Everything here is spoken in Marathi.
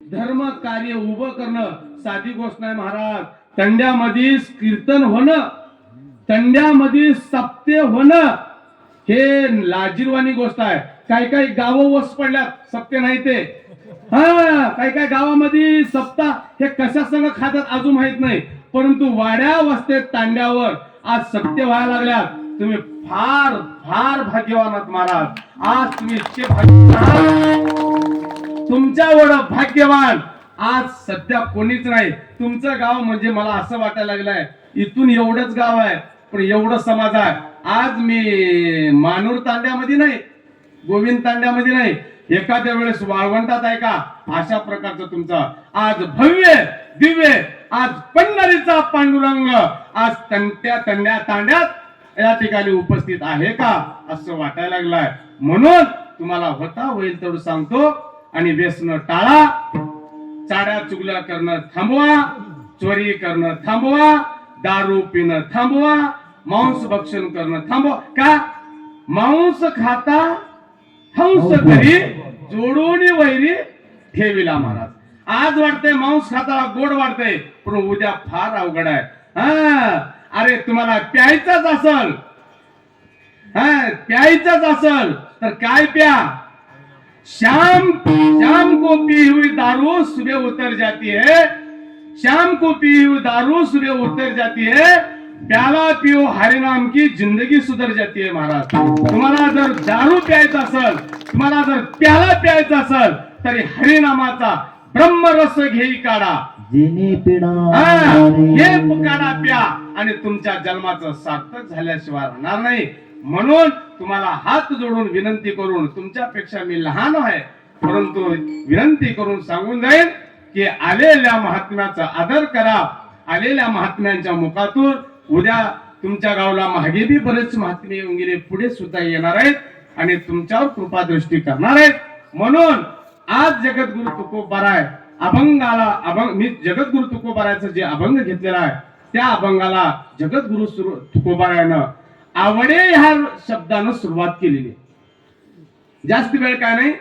धर्म कार्य उभं करणं साधी गोष्ट नाही महाराज. तंड्यामध्ये कीर्तन होणं तंड्यामध्ये सप्ते होणं हे लाजीरवाणी गोष्ट आहे. काही काही गावं वस पडल्यात सप्ते नाही ते. हा काही काही गावामध्ये सप्ता हे कशा सगळं खातात अजून माहीत नाही. परंतु वाड्या वस्ते तांड्यावर आज सत्य व्हायला लागल्यात. तुम्ही फार फार भाग्यवान आहात महाराज. आज तुम्ही इतके भाग्यवान तुमच्या एवढं भाग्यवान. आज सध्या कोणीच नाही. तुमचं गाव म्हणजे मला असं वाटायला लागलंय इथून एवढंच गाव आहे पण एवढं समाज आहे. आज मी मानूर तांड्यामध्ये नाही गोविंद तांड्यामध्ये नाही. एखाद्या वेळेस वाळवंटात आहे का? अशा प्रकारचं तुमचं. आज भव्य दिव्य आज पंढरीचा पांडुरंग आज तंट्या तंड्या तांड्यात या ठिकाणी उपस्थित आहे का? असं वाटायला लागलंय. म्हणून तुम्हाला होता होईल तेवढं सांगतो. आणि व्यसन टाळा. चाड्या चुगल्या करणं थांबवा. चोरी करणं थांबवा. दारू पिणं थांबवा. मांस भक्षण करणं थांबवा. का? मांस खाता हंस घरी जोडून वैरी ठेविला महाराज. आज वाटतंय मांस खाता गोड वाटतंय पण उद्या फार अवघड आहे. हा? अरे तुम्हाला प्यायचंच असल. हा? प्यायचंच असल. तर काय प्या? शाम शाम को पी हुई दारू सुबह उतर जाती है। शाम को पी हुई दारू सुबह उतर जाती है। प्याला पिओ हरे नाम की जिंदगी सुधर जाती है महाराज। तुम्हाला जर दारू प्यायचा असेल तुम्हाला जर प्याला प्यायचा असेल तरी हरिनामाचा ब्रह्मरस घेई काढा। हा, हे पुकारा प्या आणि तुमच्या जन्माचं सार्थक झाल्याशिवाय राहणार नाही. म्हणून तुम्हाला हात जोडून विनंती करून तुमच्यापेक्षा मी लहान आहे परंतु विनंती करून सांगून जाईल की आलेल्या महात्म्याचा आदर करा. आलेल्या महात्म्यांच्या मुखातून उद्या तुमच्या गावला मागे बी बरेच महात्मे येऊन गेले पुढे सुद्धा येणार आहेत आणि तुमच्यावर कृपा दृष्टी करणार आहेत. म्हणून आज जगद्गुरु तुकोबाराय अभंगाला अभंग मी जगद्गुरु तुकोबारायचं जे अभंग घेतलेला आहे त्या अभंगाला जगद्गुरु सुरू तुकोबारायनं आवडे ह्या शब्दानं सुरुवात केलेली आहे. जास्त वेळ काय नाही